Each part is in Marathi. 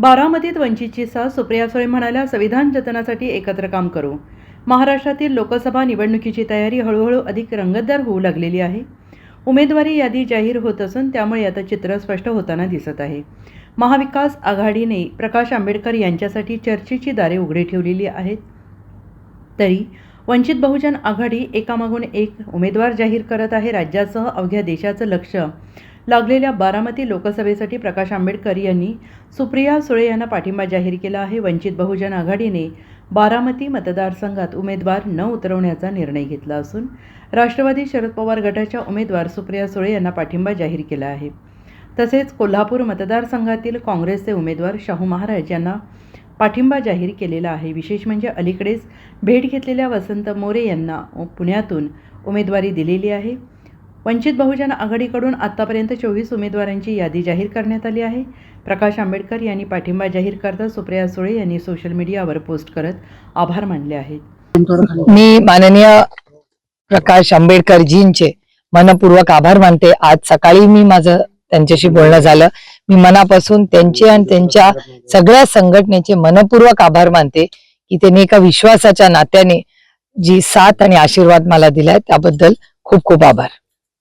बारामतीत वंचितची सह सुप्रिया सुळे म्हणाल्या संविधान जतनासाठी एकत्र काम करू. महाराष्ट्रातील लोकसभा निवडणुकीची तयारी हळूहळू अधिक रंगतदार होऊ लागलेली आहे. उमेदवारी यादी जाहीर होत असून त्यामुळे आता चित्र स्पष्ट होताना दिसत आहे. महाविकास आघाडीने प्रकाश आंबेडकर यांच्यासाठी चर्चेची दारे उघडी ठेवलेली आहेत. तरी वंचित बहुजन आघाडी एकामागून एक उमेदवार जाहीर करत आहे राज्यासह अवघ्या देशाचं लक्ष. लागलेल्या बारामती लोकसभेसाठी प्रकाश आंबेडकर यांनी सुप्रिया सुळे यांना पाठिंबा जाहीर केला आहे. वंचित बहुजन आघाडीने बारामती मतदारसंघात उमेदवार न उतरवण्याचा निर्णय घेतला असून राष्ट्रवादी शरद पवार गटाच्या उमेदवार सुप्रिया सुळे यांना पाठिंबा जाहीर केला आहे. तसेच कोल्हापूर मतदारसंघातील काँग्रेसचे उमेदवार शाहू महाराज यांना पाठिंबा जाहीर केलेला आहे. विशेष म्हणजे अलीकडेच भेट घेतलेल्या वसंत मोरे यांना पुण्यातून उमेदवारी दिलेली आहे. वंचित बहुजन आघाडीकडून आतापर्यंत चोवीस उमेदवारांची यादी जाहीर करण्यात आली आहे. प्रकाश आंबेडकर यांनी पाठिंबा जाहीर करता सुप्रिया सुळे यांनी सोशल मीडियावर पोस्ट करत आभार मानले आहेत. मी माननीय प्रकाश आंबेडकरजींचे मनपूर्वक आभार मानते. आज सकाळी मी माझं त्यांच्याशी बोलणं झालं. मी मनापासून त्यांचे आणि त्यांच्या सगळ्या संघटनेचे मनपूर्वक आभार मानते की त्यांनी एका विश्वासाच्या नात्याने जी साथ आणि आशीर्वाद मला दिलाय त्याबद्दल खूप खूप आभार.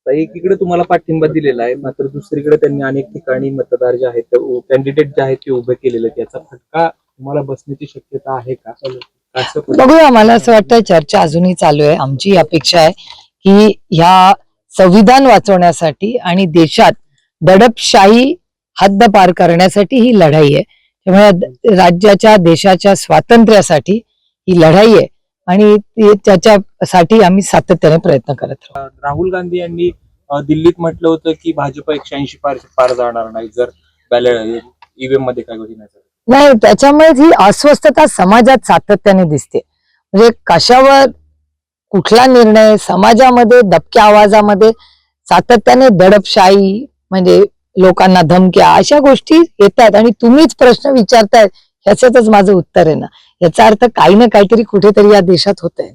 तर एकीकडे तुम्हाला पाठिंबा दिलेला आहे मात्र दुसरीकडे त्यांनी अनेक ठिकाणी मतदार जे आहेत कॅन्डिडेट जे आहेत ते उभे केलेले आहेत. याचा फटका तुम्हाला बसण्याची शक्यता आहे का? असं बघूया मला असं वाटतं चर्चा अजूनही चालू आहे. आमची अपेक्षा आहे की ह्या संविधान वाचवण्यासाठी आणि देशात दडपशाही हद्द पार करण्यासाठी ही लढाई आहे. त्यामुळे राज्याच्या देशाच्या स्वातंत्र्यासाठी ही लढाई आहे. आणि त्याच्यासाठी आम्ही सातत्याने प्रयत्न करत राहू राहुल गांधी यांनी दिल्लीत म्हटलं होतं की भाजप एकशे ऐंशी पार पार जाणार नाही जर बॅलेट ईव्हीएममध्ये काय. नाही त्याच्यामुळे ही अस्वस्थता समाजात सातत्याने दिसते म्हणजे कशावर कुठला निर्णय समाजामध्ये दबक्या आवाजामध्ये सातत्याने दडपशाही म्हणजे लोकांना धमक्या अशा गोष्टी येतात आणि तुम्हीच प्रश्न विचारताय ह्याच्यातच माझं उत्तर आहे ना. याचा अर्थ काही ना काहीतरी कुठेतरी या देशात होत आहे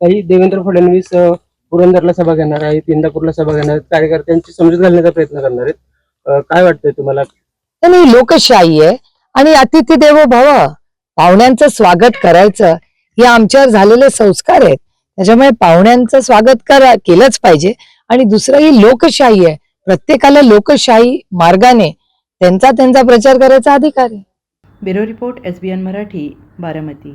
काही देवेंद्र फडणवीस पुरंदरला सभा घेणार आहेत इंदापूरला सभा घेणार आहेत कार्यकर्त्यांची समजूत घालण्याचा प्रयत्न करणार आहेत. काय वाटतंय तुम्हाला? आणि लोकशाही आहे आणि अतिथी देवो भव. पाहुण्यांचं स्वागत करायचं हे आमच्यावर झालेले संस्कार आहेत. त्याच्यामुळे पाहुण्यांचं स्वागत करा केलंच पाहिजे. आणि दुसरं ही लोकशाही आहे. प्रत्येकाला लोकशाही मार्गाने त्यांचा त्यांचा प्रचार करायचा अधिकार आहे. Bureau report S B N Marathi Baramati.